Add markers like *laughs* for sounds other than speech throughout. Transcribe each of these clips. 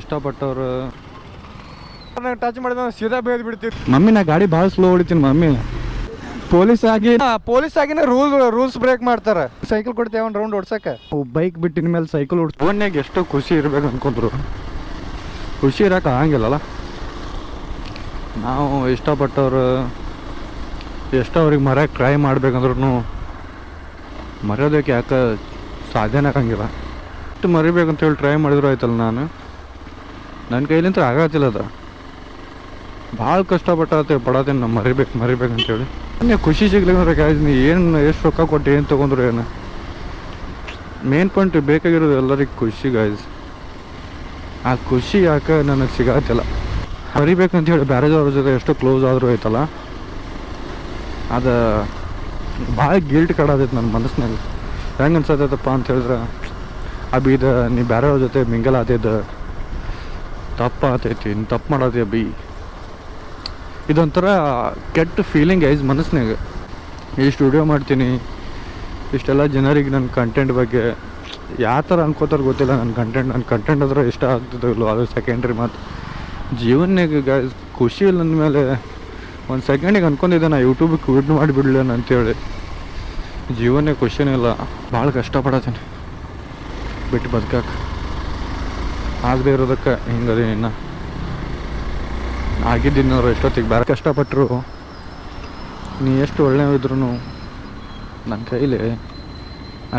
ಇಷ್ಟಪಟ್ಟವ್ರು. Touch ಮಾಡಿದ ಸೀದಾ ಬೇದ್ ಬಿಡ್ತಿತ್ತು mummy ನಾ ಗಾಡಿ ಭಾಳ ಸ್ಲೋ ಹೊಡಿತೀನಿ ಮಮ್ಮಿ. ಪೊಲೀಸ್ ಆಗಿ ಪೊಲೀಸ್ ಆಗಿನ ರೂಲ್ ರೂಲ್ಸ್ ಬ್ರೇಕ್ ಮಾಡ್ತಾರೆ. ಸೈಕಲ್ ಕೊಡ್ತೇವೆ ಒಂದು ರೌಂಡ್ ಓಡ್ಸಕ್ಕೆ? ಬೈಕ್ ಬಿಟ್ಟಿನ ಮೇಲೆ ಸೈಕಲ್ ಓಡಿಸ್ ಫೋನ್ಯಾಗ ಎಷ್ಟು ಖುಷಿ ಇರ್ಬೇಕು ಅನ್ಕೊಂಡ್ರು. ಖುಷಿ ಇರಕ್ಕೆ ಆಗಂಗಿಲ್ಲಲ್ಲ. ನಾವು ಇಷ್ಟಪಟ್ಟವ್ರು ಎಷ್ಟೋ ಅವ್ರಿಗೆ ಮರ್ಯಾಕೆ ಟ್ರೈ ಮಾಡ್ಬೇಕಂದ್ರೂ ಮರೆಯೋದಕ್ಕೆ ಯಾಕೆ ಸಾಧ್ಯನೇ ಆಗಂಗಿಲ್ಲ. ಎಷ್ಟು ಮರಿಬೇಕಂತೇಳಿ ಟ್ರೈ ಮಾಡಿದ್ರು ಆಯ್ತಲ್ಲ ನಾನು. ನನ್ನ ಕೈಲಿಂತ ಆಗತ್ತಿಲ್ಲ ಅದು. ಭಾಳ ಕಷ್ಟಪಟ್ಟತೆ ಪಡತೇನೆ ನಾವು ಮರಿಬೇಕು ಮರಿಬೇಕಂತೇಳಿ. ನೀವು ಖುಷಿ ಸಿಗ್ಲಿಕ್ಕೆ ಗಾಯ್ಸ್ ನೀ ಏನು ಎಷ್ಟು ರೊಕ್ಕ ಕೊಟ್ಟು ಏನು ತೊಗೊಂಡ್ರು ಏನು? ಮೇನ್ ಪಾಯಿಂಟ್ ಬೇಕಾಗಿರೋದು ಎಲ್ಲರಿಗೆ ಖುಷಿ ಗಾಯ್ಸ್ ಆ ಖುಷಿ ಯಾಕೆ ನನಗೆ ಸಿಗತ್ತಿಲ್ಲ ಮರಿಬೇಕಂತ ಹೇಳಿ ಬ್ಯಾರೇಜವ್ರ ಜೊತೆ ಎಷ್ಟು ಕ್ಲೋಸ್ ಆದರೂ ಐತಲ್ಲ ಅದು ಭಾಳ ಗಿಲ್ಟ್ ಕಡಾದೈತೆ ನನ್ನ ಮನಸ್ಸಿನಾಗ ಹೆಂಗೆ ಅನ್ಸತ್ತೈತಪ್ಪ ಅಂತ ಹೇಳಿದ್ರೆ ಆ ಇದು ನೀ ಬೇರೆಯವ್ರ ಜೊತೆ ಮಿಂಗಲ್ ಆತಿದ್ದು. ತಪ್ಪ ಆತೈತಿ, ಇನ್ನು ತಪ್ಪು ಮಾಡೋದೇ ಬಿ? ಇದೊಂಥರ ಕೆಟ್ಟ ಫೀಲಿಂಗ್ ಐಸ್ ಮನಸ್ಸಿನಾಗ ಈ ಸ್ಟುಡಿಯೋ ಮಾಡ್ತೀನಿ, ಇಷ್ಟೆಲ್ಲ ಜನರಿಗೆ ನನ್ನ ಕಂಟೆಂಟ್ ಬಗ್ಗೆ, ಯಾವ ಥರ ಅನ್ಕೋತಾರೆ ಗೊತ್ತಿಲ್ಲ, ನನ್ನ ಕಂಟೆಂಟ್ ನನ್ನ ಕಂಟೆಂಟ್ ಅಂದ್ರೆ ಇಷ್ಟ ಆಗ್ತದಿಲ್ಲ ಅದು ಸೆಕೆಂಡ್ರಿ ಮತ್ತು ಜೀವನಕ್ಕೆ ಗಾಯ್ಸ್ ಖುಷಿ ಇಲ್ಲ ಅಂದಮೇಲೆ ಒಂದು ಸೆಕೆಂಡಿಗೆ ಅನ್ಕೊಂಡಿದ್ದೆ, ನಾ ಯೂಟ್ಯೂಬಿಗೆ ಕ್ವಿಡ್ ಮಾಡಿಬಿಡ್ಲೇನು ಅಂತೇಳಿ. ಜೀವನೇ ಖುಷಿನೇ ಇಲ್ಲ, ಭಾಳ ಕಷ್ಟಪಡತ್ತೀನಿ. ಬಿಟ್ಟು ಬದುಕಕ್ಕೆ ಆಗದೆ ಇರೋದಕ್ಕೆ ಹಿಂಗದೆ ಇನ್ನು ಆಗಿದ್ದಿನವ್ರು ಎಷ್ಟೊತ್ತಿಗೆ ಬೇರೆ ಕಷ್ಟಪಟ್ಟರು ನೀ ಎಷ್ಟು ಒಳ್ಳೆಯವಿದ್ರು ನನ್ನ ಕೈಲಿ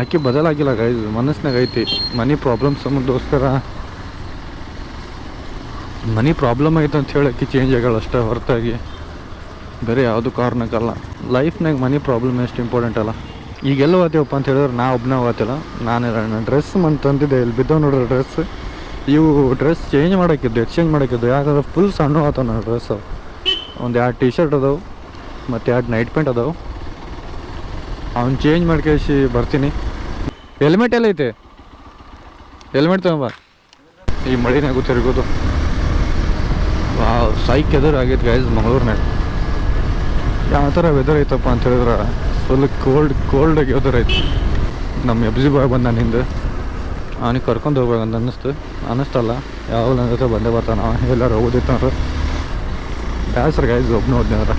ಆಕೆ ಬದಲಾಗಿಲ್ಲ ಗೈಸ್ ಮನಸ್ಸಿನಾಗ ಐತಿ. ಮನಿ ಪ್ರಾಬ್ಲಮ್ ಸಂಬಂಧೋಸ್ಕರ ಮನಿ ಪ್ರಾಬ್ಲಮ್ ಐತೆ ಅಂತ ಹೇಳಿ ಆಕೆ ಚೇಂಜ್ ಆಗಲ್ಲ ಅಷ್ಟೇ ಹೊರತಾಗಿ. ಬೇರೆ ಯಾವುದು ಕಾರಣಕ್ಕಲ್ಲ. ಲೈಫ್ನಾಗ ಮನಿ ಪ್ರಾಬ್ಲಮ್ ಎಷ್ಟು ಇಂಪಾರ್ಟೆಂಟ್ ಅಲ್ಲ. ಈಗೆಲ್ಲ ಹೋಗ್ತೀವಪ್ಪ ಅಂತ ಹೇಳಿದ್ರೆ ನಾ ಒಬ್ಬನೇ ಓದ್ತಿಲ್ಲ. ನಾನು ಡ್ರೆಸ್ ಮನ್ ತಂದಿದ್ದೆ. ಇಲ್ಲಿ ಬಿದ್ದವ್ ನೋಡ್ರಿ ಡ್ರೆಸ್ ಇವು ಡ್ರೆಸ್ ಚೇಂಜ್ ಮಾಡೋಕ್ಕಿದ್ದು ಎಕ್ಸ್ಚೇಂಜ್ ಮಾಡೋಕ್ಕಿದ್ದು. ಯಾಕಂದ್ರೆ ಫುಲ್ ಸಣ್ಣ ಆತವ ನನ್ನ ಡ್ರೆಸ್ ಒಂದು ಎರಡು ಟಿ ಶರ್ಟ್ ಅದಾವೆ, ಮತ್ತು ಎರಡು ನೈಟ್ ಪ್ಯಾಂಟ್ ಅದಾವೆ. ಅವ್ನು ಚೇಂಜ್ ಮಾಡ್ಕೇಸಿ ಬರ್ತೀನಿ. ಹೆಲ್ಮೆಟ್ ಎಲ್ಲ ಐತೆ. ಹೆಲ್ಮೆಟ್ ತಗೊಂಬ ಈ ಮಳಿನಾಗೂ ತಿರುಗೋದು ಸೈಕ್ ಎದುರು ಆಗೈತೆ ಗೈಸ್ ಮಂಗಳೂರಿನಾಗ. ಯಾವ ಥರ ವೆದರ್ ಐತಪ್ಪ ಅಂತ ಹೇಳಿದ್ರೆ ಫುಲ್ ಕೋಲ್ಡ್ ಕೋಲ್ಡ್ ಆಗಿ ವೆದರ್ ಐತಿ. ನಮ್ಮ ಎಬ್ಜಿ ಬಾಯ್ ಬಂದ ನಿಂದು. ಅವನಿಗೆ ಕರ್ಕೊಂಡು ಹೋಗ್ಬೇಕಂತ ಅನ್ನಿಸ್ತು. ಅನ್ನಿಸ್ತಲ್ಲ ಯಾವ ಜೊತೆ ಬಂದೇ ಬರ್ತಾನೆ ಅವನು. ಎಲ್ಲರೂ ಹೋಗೋದಿತ್ತಂದ್ರೆ ಬ್ಯಾಸರ್ ಗೈಸ್ ಒಬ್ಬನ ಹೋದ್ನವ್ರ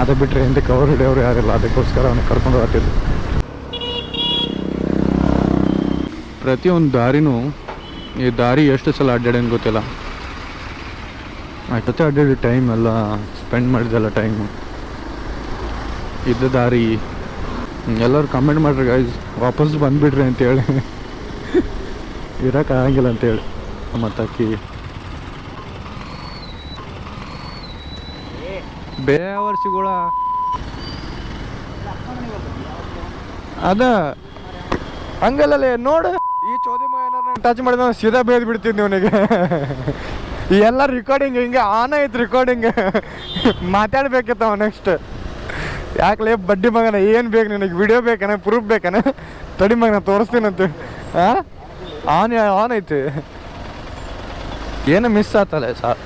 ಅದು ಬಿಟ್ಟರೆ ಹಿಂದೆ ಕವರ್ ಹಿಡಿಯೋರು ಯಾರಿಲ್ಲ ಅದಕ್ಕೋಸ್ಕರ ಅವನಿಗೆ ಕರ್ಕೊಂಡು ಹೋಗ್ತಿದ್ದು ಪ್ರತಿಯೊಂದು ದಾರಿನೂ ಈ ದಾರಿ ಎಷ್ಟು ಸಲ ಅಡ್ಡಾಡೇನು ಗೊತ್ತಿಲ್ಲ. ಜೊತೆ ಅಡ್ಡಾಡಿ ಟೈಮ್ ಎಲ್ಲ ಸ್ಪೆಂಡ್ ಮಾಡಿದೆಲ್ಲ ಟೈಮು ಇದ್ದ ದಾರಿ. ಎಲ್ಲರೂ ಕಮೆಂಟ್ ಮಾಡ್ರಿ ಗೈಸ್ ವಾಪಸ್ ಬಂದುಬಿಡ್ರಿ ಅಂತೇಳಿ. ಇರೋಕ್ಕಾಗಂಗಿಲ್ಲ ಅಂತೇಳಿ. ಮತ್ತು ಅಕ್ಕಿ ವರ್ಷಗಳ. ಅದ. ಹಂಗಲ್ಲೇ ನೋಡು. ಈ ಚೋದಿ ಟಚ್ ಮಾಡಿದ ಸೀದಾ ಬೇದ್ ಬಿಡ್ತೀನಿ ಅವನಿಗೆ. ಎಲ್ಲ ರೆಕಾರ್ಡಿಂಗ್ ಹಿಂಗೆ ಆನ್ ಐತಿ ರೆಕಾರ್ಡಿಂಗ್ ಮಾತಾಡ್ಬೇಕಿತ್ತವ ನೆಕ್ಸ್ಟ್ ಯಾಕಲೇ ಬಡ್ಡಿ ಮಗನ, ಏನು ಬೇಕು ನಿನಗೆ? ವಿಡಿಯೋ ಬೇಕನ? ಪ್ರೂಫ್ ಬೇಕನ? ತಡಿ ಮಗನ ತೋರಿಸ್ತೀನಂತೆ ಹಾಂ ಆನ್ ಆನ್ ಐತಿ. ಏನು ಮಿಸ್ ಆತಲ್ಲ ಸರ್.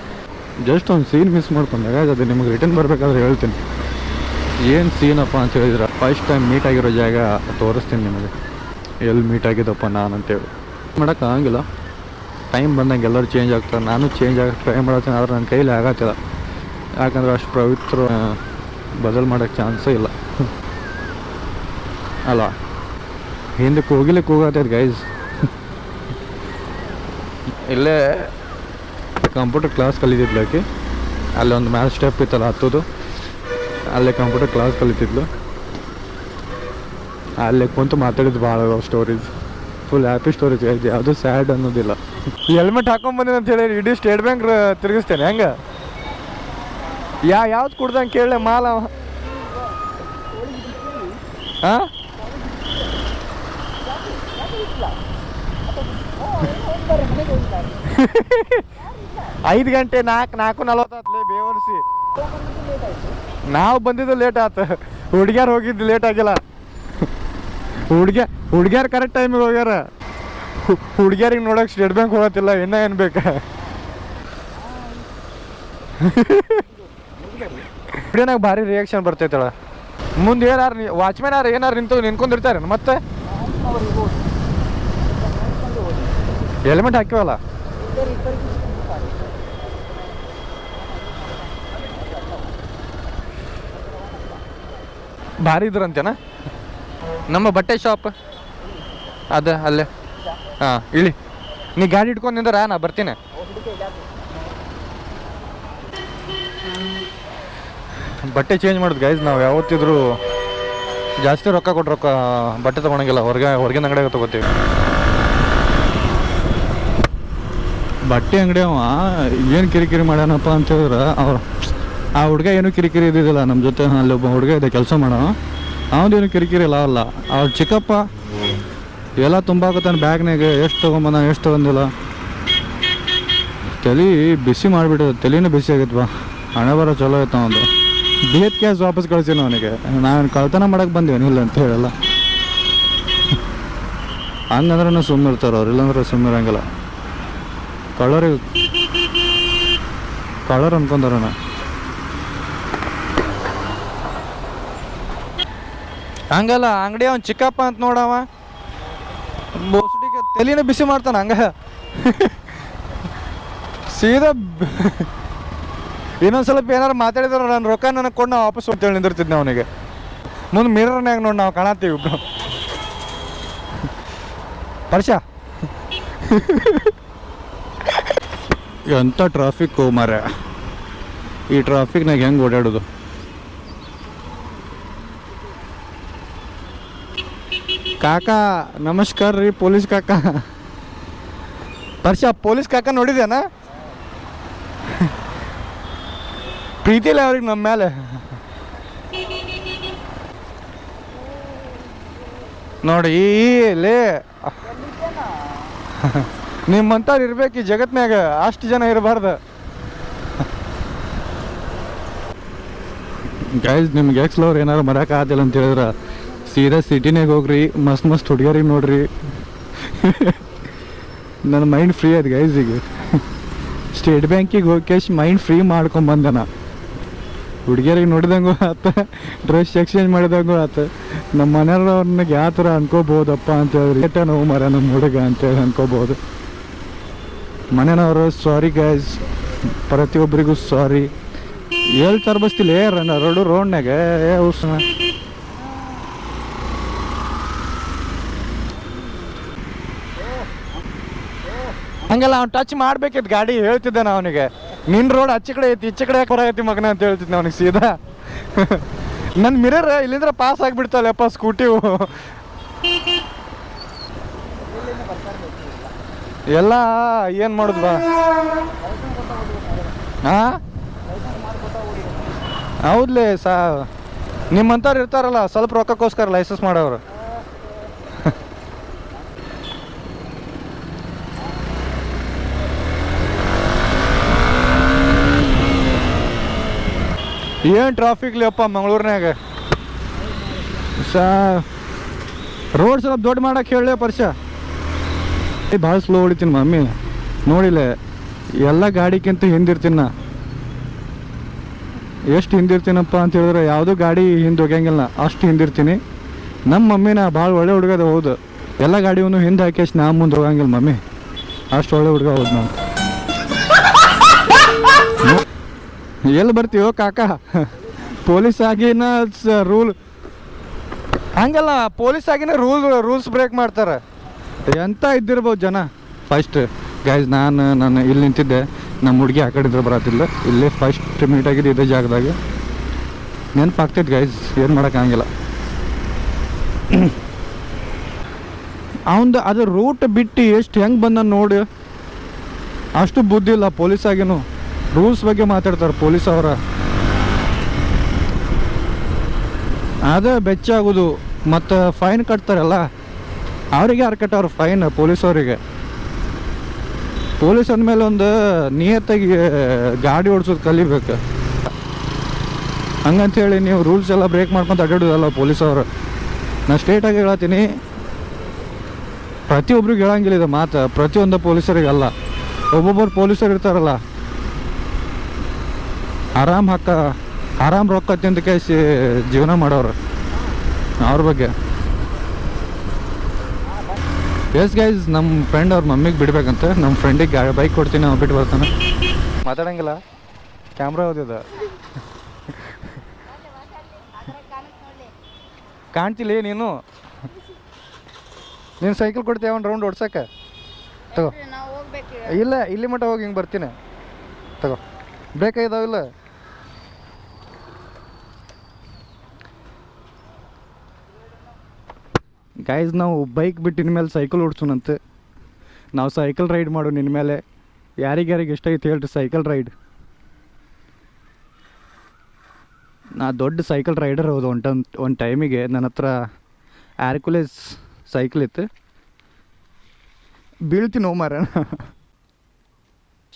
ಜಸ್ಟ್ ಒಂದು ಸೀನ್ ಮಿಸ್ ಮಾಡ್ಕೊಂಡಾಗ ಅದು ನಿಮಗೆ ರಿಟರ್ನ್ ಬರಬೇಕಾದ್ರೆ ಹೇಳ್ತೀನಿ. ಏನು ಸೀನಪ್ಪ ಅಂತ ಹೇಳಿದ್ರೆ? ಫಸ್ಟ್ ಟೈಮ್ ಮೀಟ್ ಆಗಿರೋ ಜಾಗ ತೋರಿಸ್ತೀನಿ ನಿಮಗೆ. ಎಲ್ಲಿ ಮೀಟ್ ಆಗಿದ್ದಪ್ಪ ನಾನು ಅಂತೇಳಿ ಮಾಡೋಕೆ ಆಗಂಗಿಲ್ಲ. ಟೈಮ್ ಬಂದಂಗೆ ಎಲ್ಲರೂ ಚೇಂಜ್ ಆಗ್ತಾರೆ. ನಾನು ಚೇಂಜ್ ಆಗಕ್ಕೆ ಟ್ರೈ ಮಾಡತ್ತೀನಿ, ಆದರೆ ನನ್ನ ಕೈಲಿ ಆಗತ್ತಿಲ್ಲ. ಯಾಕಂದ್ರೆ ಅಷ್ಟು ಪವಿತ್ರ ಬದಲು ಮಾಡೋಕ್ಕೆ ಚಾನ್ಸೇ ಇಲ್ಲ. *laughs* ಅಲ್ಲ. ಹಿಂದಕ್ಕೆ ಹೋಗಿಲಿಕ್ಕೆ ಹೋಗತ್ತೈತೆ ಗೈಸ್ ಇಲ್ಲೇ ಕಂಪ್ಯೂಟರ್ ಕ್ಲಾಸ್ ಕಲಿತಿದ್ಲು ಆಕೆ. ಅಲ್ಲಿ ಒಂದು ಮ್ಯಾಥ್ ಸ್ಟೆಪ್ ಇತ್ತಲ್ಲ ಹತ್ತೋದು. ಅಲ್ಲೇ ಕಂಪ್ಯೂಟರ್ ಕ್ಲಾಸ್ ಕಲಿತಿದ್ಲು. ಅಲ್ಲೇ ಕುಂತು ಮಾತಾಡಿದ್ದು ಭಾಳ ಸ್ಟೋರೀಸ್ ಫುಲ್ ಹ್ಯಾಪಿ ಸ್ಟೋರೀಸ್ ಹೇಳಿದ್ದೆ ಯಾವುದು ಸ್ಯಾಡ್ ಅನ್ನೋದಿಲ್ಲ. ಹೆಲ್ಮೆಟ್ ಹಾಕೊಂಡ್ ಅಂತ ಹೇಳಿ ಇಡೀ ಸ್ಟೇಟ್ ಬ್ಯಾಂಕ್ ತಿರುಗಿಸ್ತೇನೆ. ಹೆಂಗ? ಯಾವ್ದು ಕುಡ್ದಂಗೆ ಕೇಳಲೆ ಮಾಲ? ಅವ. ಐದು ಗಂಟೆ ನಾಲ್ಕು ನಾಲ್ಕು ನಲ್ವತ್ತಾತ್ಲೇ ಬೇವರ್ಸಿ ನಾವು ಬಂದಿದ್ದು ಲೇಟ್ ಆತ. ಹುಡ್ಗ್ಯಾರ ಹೋಗಿದ್ದು ಲೇಟ್ ಆಗಿಲ್ಲ. ಹುಡ್ಗ್ಯ, ಹುಡ್ಗ್ಯಾರ ಕರೆಕ್ಟ್ ಟೈಮಿಗೆ ಹೋಗ್ಯಾರ. ಹುಡ್ಗ್ಯಾರಿಗೆ ನೋಡಕ್ ಸ್ಟೇಟ್ ಬ್ಯಾಂಕ್ ಹೋಗತ್ತಿಲ್ಲ ಇನ್ನ ಏನ್ ಬೇಕ? ಹುಡುಗನಾಗ ಭಾರಿ ರಿಯಾಕ್ಷನ್ ಬರ್ತೈತಳ ಮುಂದೆ ಏನಾರು ವಾಚ್ಮ್ಯಾನ್ ಯಾರು ಏನಾರು ನಿಂತು ನಿನ್ಕೊಂಡಿರ್ತಾರೆ ಮತ್ತೆ? ಹೆಲ್ಮೆಟ್ ಹಾಕಿವಲ್ಲ ಭಾರಿ ಇದ್ರಂತೇನಾ? ನಮ್ಮ ಬಟ್ಟೆ ಶಾಪ್ ಅದ, ಅಲ್ಲೇ. ಹಾಂ, ಇಳಿ. ನೀ ಗಾಡಿ ಇಟ್ಕೊಂಡು ನಿಂದ್ರ, ನಾ ಬರ್ತೀನಿ. ಬಟ್ಟೆ ಚೇಂಜ್ ಮಾಡುದು ಗೈಸ್ ನಾವು ಯಾವತ್ತಿದ್ರು ಜಾಸ್ತಿ ರೊಕ್ಕ ಕೊಟ್ಟು ರೊಕ್ಕ ಬಟ್ಟೆ ತಗೊಳಂಗಿಲ್ಲ. ಹೊರಗೆ, ಹೊರಗಿನ ಅಂಗಡಿಯಾಗ ತಗೋತೀವಿ. ಬಟ್ಟೆ ಅಂಗಡಿ ಅವ, ಏನು ಕಿರಿಕಿರಿ ಮಾಡ್ಯಾನಪ್ಪ ಅಂತ ಹೇಳಿದ್ರೆ, ಅವ್ರು ಆ ಹುಡುಗ ಏನು ಕಿರಿಕಿರಿ ಇದ್ದಿದ್ದಿಲ್ಲ ನಮ್ಮ ಜೊತೆ, ಅಲ್ಲಿ ಒಬ್ಬ ಹುಡುಗ ಇದೆ, ಕೆಲಸ ಮಾಡೋ. ಅವನೇನು ಕಿರಿಕಿರಿ ಇಲ್ಲ, ಅಲ್ಲ. ಅವ್ರ ಚಿಕ್ಕಪ್ಪ ಎಲ್ಲ ತುಂಬಾಕತ್ತಾನ ಬ್ಯಾಗ್ನಾಗ ಎಷ್ಟು ತೊಗೊಂಬಂದ ಎಷ್ಟು ತೊಗೊಂದಿಲ್ಲ ತಲೆ ಬಿಸಿ ಮಾಡಿಬಿಟ್ಟು ತಲೆನೂ ಬಿಸಿ ಆಗೈತೆ ಬಾ. ಹಣೆ ಬರೋ ಚಲೋ ಆಯ್ತು ಅವನು ಬಿ ಎತ್ ಕ್ಯಾಶ್ ವಾಪಸ್ ಕಳ್ಸೀನಿ ಅವನಿಗೆ. ನಾನು ಕಳ್ತನ ಮಾಡಕ್ಕೆ ಬಂದೇನು ಇಲ್ಲ ಅಂತ ಹೇಳಲ್ಲ. ಹಂಗಂದ್ರೆ ಸುಮ್ಮನೆ ಇರ್ತಾರೆ ಅವ್ರು, ಇಲ್ಲಾಂದ್ರೆ ಸುಮ್ಮನೆ ಇರಂಗಿಲ್ಲ ಕಳ್ಳರಿಗೆ ಕಳ್ಳರ್ ಅನ್ಕೊಂಡಾರಣ ಹಂಗಲ್ಲ, ಅಂಗಡಿ ಅವ್ನು ಚಿಕ್ಕಪ್ಪ ಅಂತ ನೋಡವ. ಬೋಸಡಿಗೆ ತಲೆನ ಬಿಸಿ ಮಾಡ್ತಾನ ಹಂಗ. ಸೀದಾ ಇನ್ನೊಂದು ಸ್ವಲ್ಪ ಏನಾರು ಮಾತಾಡಿದ್ರು ನನ್ನ ರೊಕ್ಕ ನನಗೆ ಕೊಟ್ಟು ನಾವು ವಾಪಸ್ ಹೋಗ್ತೇವೆ ನಿಂದಿರ್ತಿದ್ದೆ ಅವನಿಗೆ. ಮುಂದೆ ಮಿರರ್ನಾಗ ನೋಡಿ ನಾವು ಕಾಣತ್ತೀವಿ ಪರ್ಷ. ಎಂಥ ಟ್ರಾಫಿಕ್ಕು ಮರ ಈ ಟ್ರಾಫಿಕ್ನಾಗ ಹೆಂಗೆ ಓಡಾಡೋದು? ಕಾಕಾ, ನಮಸ್ಕಾರ ರೀ, ಪೊಲೀಸ್ ಕಾಕ. ಪರ್ಷ, ಪೊಲೀಸ್ ಕಾಕ ನೋಡಿದೇನಾ ಪ್ರೀತಿ ಇಲ್ಲ ಅವ್ರಿಗೆ ನಮ್ಮ ಮೇಲೆ ನೋಡಿ ಲೇ. ನಿಮ್ಮಂಥವ್ರು ಇರ್ಬೇಕು ಈ ಜಗತ್ನಾಗ ಅಷ್ಟು ಜನ ಇರಬಾರ್ದು. ಗೈಸ್ ನಿಮ್ಗೆ ಎಕ್ಸ್ ಲವರ್ ಏನಾರು ಮರಕ್ಕೆ ಆದಿಲ್ಲ ಅಂತ ಹೇಳಿದ್ರೆ, ಸೀದಾ ಸಿಟಿನಾಗ ಹೋಗ್ರಿ, ಮಸ್ತ್ ಮಸ್ತ್ ಹುಡುಗಿಯರಿಗೆ ನೋಡ್ರಿ. ನನ್ನ ಮೈಂಡ್ ಫ್ರೀ ಅದು ಗೈಸ್ ಈಗ. ಸ್ಟೇಟ್ ಬ್ಯಾಂಕಿಗೆ ಹೋಗಿ ಕ್ಯಾಶ್ ಮೈಂಡ್ ಫ್ರೀ ಮಾಡ್ಕೊಂಬಂದೆ ನಾ ಹುಡುಗಿಯರಿಗೆ ನೋಡಿದಂಗೂ ಆತ ಡ್ರೆಸ್ ಎಕ್ಸ್ಚೇಂಜ್ ಮಾಡಿದಂಗೂ ಆತ. ನಮ್ಮ ಮನೆಯವ್ರನ್ನ ಯಾವ ಥರ ಅನ್ಕೋಬೋದಪ್ಪ ಅಂತ ಏಟ ನೋವು ಮರ ನಮ್ಮ ಹುಡುಗ ಅಂತೇಳಿ ಅನ್ಕೋಬೋದು. ಮನೆಯವರು ಸಾರಿ ಗೈಸ್ ಪ್ರತಿಯೊಬ್ಬರಿಗೂ ಸಾರಿ ಹೇಳ್ತಾರೆ ಬಸ್ತಿಲ್ಲ ರೋಡು ರೋಡ್ನಾಗೆ ಉಸ್ನ ಹಂಗಲ್ಲ ಅವ್ನು ಟಚ್ ಮಾಡ್ಬೇಕಿತ್ತು ಗಾಡಿ ಹೇಳ್ತಿದ್ದೆ ನಾ ಅವನಿಗೆ. ನಿನ್ ರೋಡ್ ಆಚೆ ಕಡೆ ಐತಿ, ಈಚೆ ಕಡೆ ಬರಾಕತ್ತಿ ಮಗನ? ಅಂತ ಹೇಳ್ತಿದ್ದೆ ಅವನಿಗೆ ಸೀದಾ. *laughs* ನನ್ನ ಮಿರರ್ ಇಲ್ಲಿಂದ್ರ ಪಾಸ್ ಆಗಿಬಿಡ್ತಲ್ಲಪ್ಪ ಸ್ಕೂಟಿವು ಎಲ್ಲ, ಏನು ಮಾಡುದು ಬಾ. ಹಾ ಹೌದ್ಲೇ, ಸಾ, ನಿಮ್ಮಂಥವ್ರು ಇರ್ತಾರಲ್ಲ, ಸ್ವಲ್ಪ ರೊಕ್ಕಕ್ಕೋಸ್ಕರ ಲೈಸೆನ್ಸ್ ಮಾಡೋರು ಏನು ಟ್ರಾಫಿಕ್ ಅಪ್ಪ ಮಂಗಳೂರಿನಾಗ ಸಾ ರೋಡ್ ಸ್ವಲ್ಪ ದೊಡ್ಡ ಮಾಡಕ್ಕೆ ಹೇಳಲೇ ಪರ್ಷ ಭಾಳ ಸ್ಲೋ ಹೊಡಿತೀನಿ ಮಮ್ಮಿ. ನೋಡಿಲ್ಲ ಎಲ್ಲ ಗಾಡಿಗಿಂತ ಹಿಂದಿರ್ತೀನಿ. ನಾ ಎಷ್ಟು ಹಿಂದಿರ್ತೀನಪ್ಪ ಅಂತ ಹೇಳಿದ್ರೆ ಯಾವುದೂ ಗಾಡಿ ಹಿಂದೆ ಹೋಗ್ಯಂಗಿಲ್ಲ ಅಷ್ಟು ಹಿಂದಿರ್ತೀನಿ. ನಮ್ಮ ಮಮ್ಮಿನ ಭಾಳ ಒಳ್ಳೆ ಹುಡುಗದ ಹೌದು. ಎಲ್ಲ ಗಾಡಿಯನ್ನು ಹಿಂದೆ ಹಾಕಿ ನಾ ಮುಂದೆ ಹೋಗಂಗಿಲ್ಲ ಮಮ್ಮಿ. ಅಷ್ಟು ಒಳ್ಳೆ ಹುಡುಗ, ಹೌದು ನಾನು. ಎಲ್ಲಿ ಬರ್ತೀವೋ ಕಾಕ? ಪೊಲೀಸ್ ಆಗಿನ ರೂಲ್ ಹಂಗಲ್ಲ, ಪೊಲೀಸ್ ಆಗಿನ ರೂಲ್ ರೂಲ್ಸ್ ಬ್ರೇಕ್ ಮಾಡ್ತಾರೆ. ಎಂತ ಇದ್ದಿರ್ಬೋದು ಜನ. ಫಸ್ಟ್ ಗೈಸ್ ನಾನು ನಾನು ಇಲ್ಲಿ ನಿಂತಿದ್ದೆ. ನಮ್ಮ ಹುಡುಗಿ ಆ ಕಡೆ ಇದ್ರೆ ಬರತ್ತಿಲ್ಲ ಇಲ್ಲೇ ಫಸ್ಟ್ ಮೀಟ್ ಆಗಿದೆ ಇದೇ ಜಾಗದಾಗ. ನೆನಪಾಗ್ತೈತೆ ಗೈಸ್ ಏನು ಮಾಡೋಕ್ಕಾಗಿಲ್ಲ ಅವಂದು ಅದು ರೂಟ್ ಬಿಟ್ಟು ಎಷ್ಟು ಹೆಂಗೆ ಬಂದ ನೋಡಿ, ಅಷ್ಟು ಬುದ್ಧಿ ಇಲ್ಲ ಪೊಲೀಸ್ ಆಗೇನು. ರೂಲ್ಸ್ ಬಗ್ಗೆ ಮಾತಾಡ್ತಾರೆ ಪೊಲೀಸ್ ಅವರ. ಅದೇ ಬೆಚ್ಚಾಗೋದು ಮತ್ತು ಫೈನ್ ಕಟ್ತಾರಲ್ಲ. ಅವರಿಗೆ ಯಾರು ಕಟ್ಟವ್ರು? ಫೈನ್ ಪೊಲೀಸ್ ಅವರಿಗೆ. ಪೊಲೀಸ್ ಅಂದಮೇಲೆ ಒಂದು ನಿಯತ್ತಾಗಿ ಗಾಡಿ ಓಡಿಸೋದು ಕಲಿಬೇಕು. ಹಂಗಂತೇಳಿ ನೀವು ರೂಲ್ಸ್ ಎಲ್ಲ ಬ್ರೇಕ್ ಮಾಡ್ಕೊಂಡು ಅಡ್ಡಾಡೋದಲ್ಲ ಪೊಲೀಸ್ ಅವರು. ನಾ ಸ್ಟೇಟಾಗಿ ಹೇಳತ್ತೀನಿ. ಪ್ರತಿಯೊಬ್ರಿಗೆ ಹೇಳಂಗಿಲ್ಲ ಇದು ಮಾತು. ಪ್ರತಿಯೊಂದು ಪೊಲೀಸರಿಗಲ್ಲ. ಒಬ್ಬೊಬ್ಬರು ಪೊಲೀಸರು ಇರ್ತಾರಲ್ಲ. ಆರಾಮ್ ಹಾಕ ಆರಾಮ್ ರೊಕ್ಕ ತಿಂದು ಕಾಯಿಸಿ ಜೀವನ ಮಾಡೋರು. ಅವ್ರ ಬಗ್ಗೆ. ಎಸ್ ಗೈಸ್ ನಮ್ಮ ಫ್ರೆಂಡ್ ಅವ್ರ ಮಮ್ಮಿಗೆ ಬಿಡ್ಬೇಕಂತ. ನಮ್ಮ ಫ್ರೆಂಡಿಗೆ ಗಾಡಿ ಬೈಕ್ ಕೊಡ್ತೀನಿ ಅವ್ನು ಬಿಟ್ಟು ಬರ್ತಾನೆ. ಮಾತಾಡಂಗಿಲ್ಲ. ಕ್ಯಾಮ್ರಾ ಓದಿದ. ಕಾಣ್ತಿಲ್ಲ ನೀನು? ನೀನು ಸೈಕಲ್ ಕೊಡ್ತೀಯ ಒಂದು ರೌಂಡ್ ಓಡ್ಸಕ್ಕೆ ತಗೋ. ಇಲ್ಲ ಇಲ್ಲಿ ಮಟ್ಟ ಹೋಗಿ ಹಿಂಗೆ ಬರ್ತೀನಿ. ತಗೋ. ಬೇಕಾಗಿದಾವಿಲ್ಲ ಗಾಯ್ಸ್ ನಾವು ಬೈಕ್ ಬಿಟ್ಟು ಇನ್ಮೇಲೆ ಸೈಕಲ್ ಓಡಿಸೋಣಂತೆ. ನಾವು ಸೈಕಲ್ ರೈಡ್ ಮಾಡೋಣ ಮೇಲೆ. ಯಾರಿಗ್ಯಾರಿಗೆ ಇಷ್ಟ ಐತೆ ಹೇಳ್ರಿ ಸೈಕಲ್ ರೈಡ್ ನಾ ದೊಡ್ಡ ಸೈಕಲ್ ರೈಡರ್ ಹೌದು. ಒನ್ ಟೈಮ್ ಒಂದು ಟೈಮಿಗೆ ನನ್ನ ಹತ್ರ ಆ್ಯರ್ಕುಲೇಸ್ ಸೈಕಲ್ ಇತ್ತು. ಬೀಳ್ತೀನಿ ಮಾರ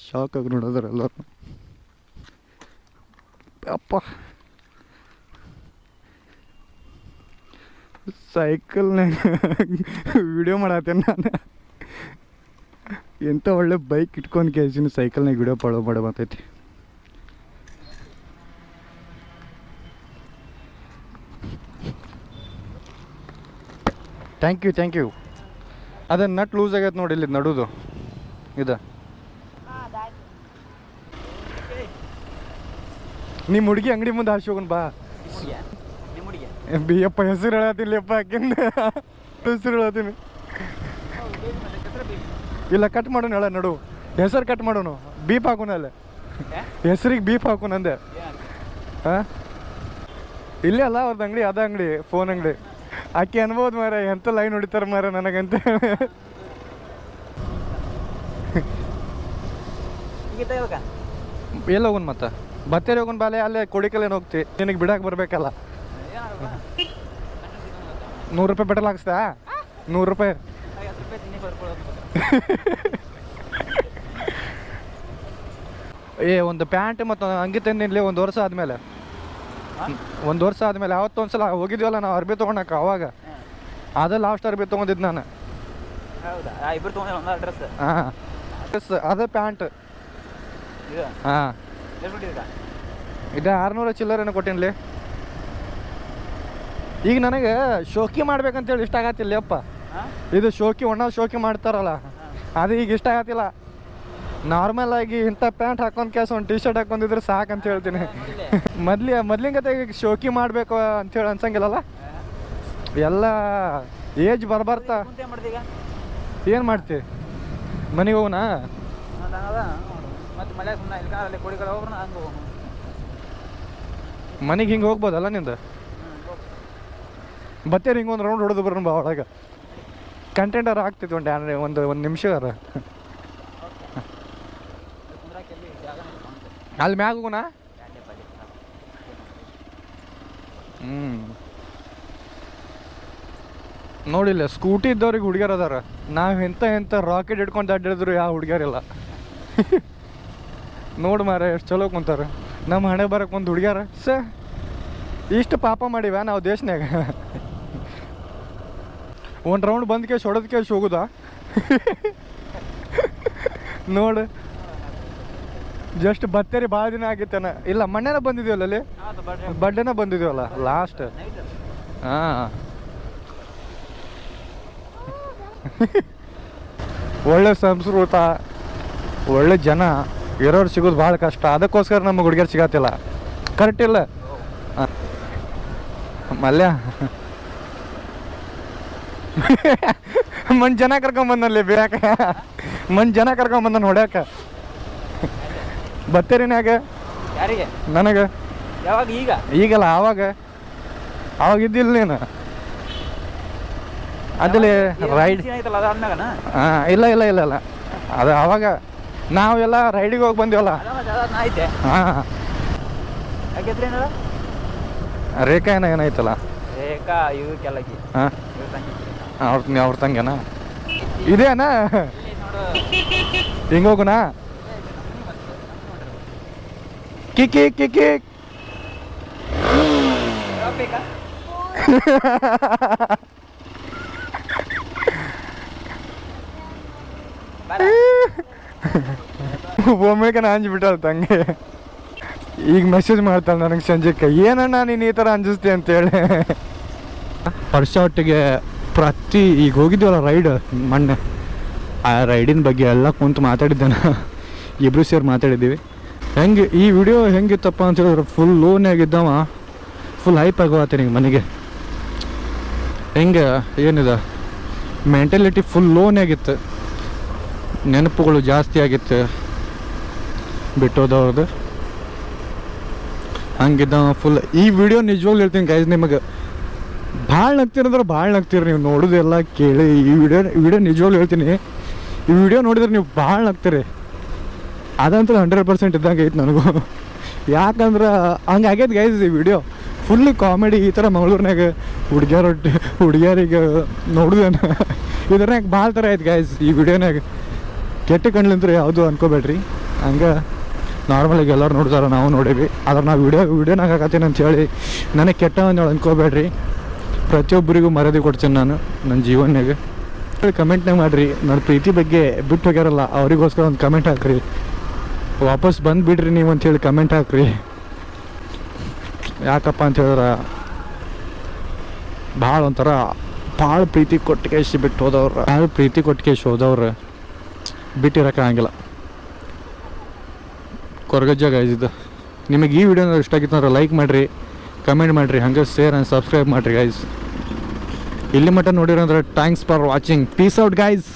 ಶಾಕ್ ಆಗಿ ನೋಡಿದ್ರೆ ಎಲ್ಲರೂ ಅಪ್ಪ. ಸೈಕಲ್ನಾಗ ವಿಡಿಯೋ ಮಾಡತ್ತೇನೆ ನಾನು. ಎಂಥ ಒಳ್ಳೆ ಬೈಕ್ ಇಟ್ಕೊಂಡು ಕೇಳ್ತೀನಿ ಸೈಕಲ್ನಾಗ ವಿಡಿಯೋ ಪಡೋ ಪಡೋ ಮಾತೈತಿ. ಥ್ಯಾಂಕ್ ಯು ಥ್ಯಾಂಕ್ ಯು ಅದೇ ನಟ್ ಲೂಸ್ ಆಗೈತೆ ನೋಡಿ ಇಲ್ಲಿ ನಡುದು. ಇದು. ನಿಮ್ಮ ಹುಡುಗಿ ಅಂಗಡಿ ಮುಂದೆ ಹಾಸಿ ಹೋಗೋಣ ಬಾ. ಬಿ ಅಪ್ಪ ಹೆಸರು ಹೇಳತ್ತಿಲ್ಲ ಅಪ್ಪ ಹಾಕಿಂದ ಹೆಸರು ಹೇಳತ್ತೀನಿ ಇಲ್ಲ ಕಟ್ ಮಾಡೋಣ ಹೇಳ ನಡು. ಹೆಸರು ಕಟ್ ಮಾಡೋಣ. ಬೀಪ್ ಹಾಕೋಣ ಅಲ್ಲೇ. ಹೆಸರಿಗೆ ಬೀಪ್ ಹಾಕೋಣ ಅಂದೆ. ಹಾಂ? ಇಲ್ಲೇ ಅಲ್ಲ ಅವ್ರದ್ದು ಅಂಗಡಿ ಅದ ಅಂಗಡಿ ಫೋನ್ ಅಂಗಡಿ. ಆಕೆ ಅನ್ಬೋದು ಮಾರ ಎಂತ ಲೈನ್ ಹೊಡಿತಾರೆ ಮಾರ ನನಗಂತ. ಎಲ್ಲ ಹೋಗೋಣ ಮತ್ತೆ? ಬತ್ತೇರಿ ಹೋಗೋಣ ಬಾಲೆ ಅಲ್ಲೇ ಕೊಡಿಕಲ್ಲೇನು ಹೋಗ್ತಿ. ನಿನಗೆ ಬಿಡಕ್ಕೆ ಬರ್ಬೇಕಲ್ಲ. ನೂರು ರೂಪಾಯಿ ಪೆಟ್ರೋಲ್ ಹಾಕಿಸ್ತಾ? ನೂರು ರೂಪಾಯಿ. ಏ ಒಂದು ಪ್ಯಾಂಟ್ ಮತ್ತು ಅಂಗಿ ತಂದಿನ್ಲಿ ಒಂದು ವರ್ಷ ಆದಮೇಲೆ. ಒಂದು ವರ್ಷ ಆದಮೇಲೆ ಅವತ್ತೊಂದ್ಸಲ ಹೋಗಿದ್ವಲ್ಲ ನಾವು ಅರ್ಬಿ ತೊಗೊಳಕ್ಕೆ ಅವಾಗ. ಅದೇ ಲಾಸ್ಟ್ ಅರ್ಬಿ ತೊಗೊಂಡಿದ್ದು ನಾನು. ಹಾಂ. ಅದೇ ಪ್ಯಾಂಟ್. ಹಾಂ. ಇದು ಆರ್ನೂರ ಚಿಲ್ಲರೇನ ಕೊಟ್ಟಿನ್ಲಿ. ಈಗ ನನಗೆ ಶೋಕಿ ಮಾಡ್ಬೇಕಂತೇಳಿ ಇಷ್ಟ ಆಗತ್ತಿಲ್ಲ ಅಪ್ಪ ಇದು ಶೋಕಿ ಒಣ ಶೋಕಿ ಮಾಡ್ತಾರಲ್ಲ. ಅದು ಈಗ ಇಷ್ಟ ಆಗತ್ತಿಲ್ಲ. ನಾರ್ಮಲ್ ಆಗಿ ಇಂಥ ಪ್ಯಾಂಟ್ ಹಾಕೊಂಡ್ ಕೆಲಸ ಒಂದು ಟಿ ಶರ್ಟ್ ಹಾಕೊಂಡಿದ್ರೆ ಸಾಕಂತ ಹೇಳ್ತೀನಿ. *laughs* ಮೊದ್ಲಿ. ಮೊದ್ಲಿನ ಕತೆ ಶೋಕಿ ಮಾಡಬೇಕು ಅಂತೇಳಿ ಅನ್ಸಂಗಿಲ್ಲಲ್ಲ? ಎಲ್ಲ ಏಜ್ ಬರ್ಬರ್ತಾ. ಏನು ಮಾಡ್ತಿ? ಮನೆಗೆ ಹೋಗೋಣ ಮನೆಗೆ ಹಿಂಗೆ ಹೋಗ್ಬೋದಲ್ಲ ನಿಂದು? ಬತ್ತೇರಿ ಹಿಂಗೆ ಒಂದು ರೌಂಡ್ ಹೊಡೆದು ಬರೋಣ ಬಾ ಒಳಗೆ. ಕಂಟೆಂಟರ್ ಆಗ್ತಿತ್ತು ಒಂದು ಡ್ಯಾನ್ ಒಂದು ಒಂದು ನಿಮಿಷ ಅಲ್ಲಿ ಮ್ಯಾಗ ಹೋಗೋಣ? ಹ್ಞೂ ನೋಡಿಲ್ಲ, ಸ್ಕೂಟಿ ಇದ್ದವ್ರಿಗೆ ಹುಡುಗಿಯರ್ ಅದಾರ. ನಾವು ಎಂತ ಎಂತ ರಾಕೆಟ್ ಹಿಡ್ಕೊಂಡು ಅಡ್ಡಿಡಿದ್ರು ಯಾವ ಹುಡುಗಿಯರಿಲ್ಲ ನೋಡು ಮಾರ ಎಷ್ಟು ಚಲೋ ಕುಂತಾರೆ. ನಮ್ಮ ಹಣೆ ಬರಕ್ಕೆ ಒಂದು ಹುಡುಗ್ಯಾರ, ಸ, ಇಷ್ಟು ಪಾಪ ಮಾಡಿವ ನಾವು ದೇಶನ್ಯಾಗ? ಒಂದು ರೌಂಡ್ ಬಂದ್ ಕೇಶ್ ಹೊಡೆದ್ ಕೇಶ್ ಹೋಗುದಾ? ನೋಡು. ಜಸ್ಟ್ ಬತ್ತೇರಿ, ಭಾಳ ದಿನ ಆಗಿತ್ತೇನ. ಇಲ್ಲ ಮಣ್ಣೆನ ಬಂದಿದ್ದೀವಲ್ಲ ಅಲ್ಲಿ? ಬಡ್ಡೆನ ಬಂದಿದ್ದೀವಲ್ಲ ಲಾಸ್ಟ್ ಹಾಂ. ಒಳ್ಳೆ ಸಂಸ್ಕೃತ, ಒಳ್ಳೆ ಜನ, ಇರೋರು ಸಿಗೋದು ಭಾಳ ಕಷ್ಟ. ಅದಕ್ಕೋಸ್ಕರ ನಮ್ಗೆ ಹುಡುಗಿಯರು ಸಿಗತ್ತಿಲ್ಲ. ಕರೆಕ್ಟ್ ಇಲ್ಲ. ಮಲ್ಯ. *laughs* ಮನ್ ಜನ ಕರ್ಕೊಂಬಂದಲ್ಲಿ ಬೇಕ ಮನ್ ಜನ ಕರ್ಕೊಂಬಂದನ್ ಹೊಡ್ಯಾಕ. ಬತ್ತೇರಿನ್ಯಾಗ ಯಾರಿಗೆ? ನನಗೆ? ಯಾವಾಗ ಈಗ? ಈಗಲ್ಲ ಆವಾಗ. ಅವಾಗ ಇದ್ದಿಲ್ಲ ನೀನು. ಅದಲ್ಲಿ ರೈಡ್ ಇಲ್ಲ ಇಲ್ಲ ಇಲ್ಲ ಇಲ್ಲ. ಅದು ಅವಾಗ ನಾವೆಲ್ಲ ರೈಡಿಗೆ ಹೋಗಿ ಬಂದಿವಲ್ಲ. ಹಾಂ. ರೇಖಾ ಏನೋ ಏನಾಯ್ತಲ್ಲ? ರೇಖಾ ಇವು ಕೆಲಕಿ ಹಾಂ. ಅವ್ರ ಅವ್ರ ತಂಗೇನ ಇದೇನಾ? ಹಿಂಗೆ ಹೋಗುನಾ? ಬೇಕಾ ಬಾರ. ಒಮ್ಮೆಗೆ ಅಂಜ್ಬಿಟ್ಟ ತಂಗೆ. ಈಗ ಮೆಸೇಜ್ ಮಾಡ್ತಾಳೆ ನನಗೆ ಸಂಜೆಕ್ಕೆ. ಏನಣ್ಣ ನೀನು ಈ ಥರ ಅಂಜಿಸ್ತಿ ಅಂತೇಳಿ. ವರ್ಷ ಒಟ್ಟಿಗೆ ಪ್ರತಿ ಈಗ ಹೋಗಿದ್ದೆವಲ್ಲ ರೈಡ್, ಮೊನ್ನೆ. ಆ ರೈಡಿನ ಬಗ್ಗೆ ಎಲ್ಲ ಕುಂತು ಮಾತಾಡಿದ್ದಾನೆ ಇಬ್ಬರು ಸೇರಿ ಮಾತಾಡಿದ್ದೀವಿ. ಹೆಂಗೆ, ಈ ವಿಡಿಯೋ ಹೆಂಗಿತ್ತಪ್ಪ ಅಂತ ಹೇಳಿದ್ರೆ ಫುಲ್ ಲೋನ್ ಆಗಿದ್ದವ. ಫುಲ್ ಹೈಪ್ ಆಗೋತ್ತೆ ನಿಂಗೆ ಮನೆಗೆ. ಹೆಂಗೆ, ಏನಿದೆ? ಮೆಂಟಲಿಟಿ ಫುಲ್ ಲೋನ್ ಆಗಿತ್ತು. ನೆನಪುಗಳು ಜಾಸ್ತಿ ಆಗಿತ್ತು. ಬಿಟ್ಟೋದವ್ರದ್ದು. ಹಂಗಿದ್ದ ಫುಲ್ ಈ ವಿಡಿಯೋ ನಿಜವಾಗ್ಲೂ ಹೇಳ್ತೀನಿ ಗೈಸ್ ನಿಮಗೆ. ಭಾಳ ನಗ್ತೀರಂದ್ರೆ ಭಾಳ ನಗ್ತೀರಿ, ನೀವು ನೋಡೋದೆಲ್ಲ ಕೇಳಿ. ಈ ವಿಡಿಯೋ ವಿಡಿಯೋ ನಿಜವಾಗ್ಲೂ ಹೇಳ್ತೀನಿ. ಈ ವಿಡಿಯೋ ನೋಡಿದ್ರೆ ನೀವು ಭಾಳ ನಗ್ತೀರಿ. ಅದಂತೂ ಹಂಡ್ರೆಡ್ ಪರ್ಸೆಂಟ್ ಇದ್ದಂಗೆ ಐತೆ ನನಗೂ. ಯಾಕಂದ್ರೆ ಹಂಗೆ ಆಗೈತೆ ಗೈಸ್ ಈ ವಿಡಿಯೋ. ಫುಲ್ ಕಾಮಿಡಿ ಈ ಥರ ಮಂಗಳೂರಿನಾಗ ಹುಡುಗಿಯರ ಹುಡುಗಿಯರಿಗೆ ನೋಡುದೇನ. ಇದ್ರಾಗ ಭಾಳ ಥರ ಐತೆ ಗೈಸ್ ಈ ವಿಡಿಯೋನಾಗ ಕೆಟ್ಟ ಕಣ್ಲಿಂದ್ರೆ ಯಾವುದು ಅನ್ಕೋಬೇಡ್ರಿ. ಹಂಗೆ ನಾರ್ಮಲಾಗಿ ಎಲ್ಲರೂ ನೋಡ್ತಾರೆ, ನಾವು ನೋಡೀವಿ. ಆದ್ರೆ ನಾವು ವಿಡಿಯೋ ವಿಡಿಯೋನಾಗ ಹಾಕತ್ತೀನಿ ಅಂತ ಹೇಳಿ ನನಗೆ ಕೆಟ್ಟ ಒಂದು ಅನ್ಕೋಬೇಡ್ರಿ. ಪ್ರತಿಯೊಬ್ಬರಿಗೂ ಮರದಿ ಕೊಡ್ತೀನಿ ನಾನು ನನ್ನ ಜೀವನಾಗ ಕಮೆಂಟ್ನಾಗ ಮಾಡಿರಿ. ನನ್ನ ಪ್ರೀತಿ ಬಗ್ಗೆ ಬಿಟ್ಟು ಹೋಗ್ಯಾರಲ್ಲ ಅವರಿಗೋಸ್ಕರ ಒಂದು ಕಮೆಂಟ್ ಹಾಕ್ರಿ. ವಾಪಸ್ ಬಂದು ಬಿಡ್ರಿ ನೀವು ಅಂತೇಳಿ ಕಮೆಂಟ್ ಹಾಕ್ರಿ. ಯಾಕಪ್ಪ ಅಂತ ಹೇಳಿದ್ರೆ ಭಾಳ ಒಂಥರ ಭಾಳ ಪ್ರೀತಿ ಕೊಟ್ಟು ಕೇಸಿ ಬಿಟ್ಟು ಹೋದವ್ರು. ಭಾಳ ಪ್ರೀತಿ ಕೊಟ್ಟು ಕೇಸಿ ಹೋದವ್ರು. ಬಿಟ್ಟಿರೋಕ್ಕಾಗಿಲ್ಲ ಕೊರಗಜ್ಜ ಇದು. ನಿಮಗೆ ಈ ವಿಡಿಯೋ ಇಷ್ಟ ಆಗಿತ್ತು ಅಂದ್ರೆ ಲೈಕ್ ಮಾಡಿರಿ ಕಮೆಂಟ್ ಮಾಡಿರಿ ಹಂಗೆ ಶೇರ್ ಆ್ಯಂಡ್ ಸಬ್ಸ್ಕ್ರೈಬ್ ಮಾಡಿರಿ ಗೈಸ್ ಇಲ್ಲಿ ಮಟ್ಟ ನೋಡಿರಂದ್ರೆ thanks for watching peace out guys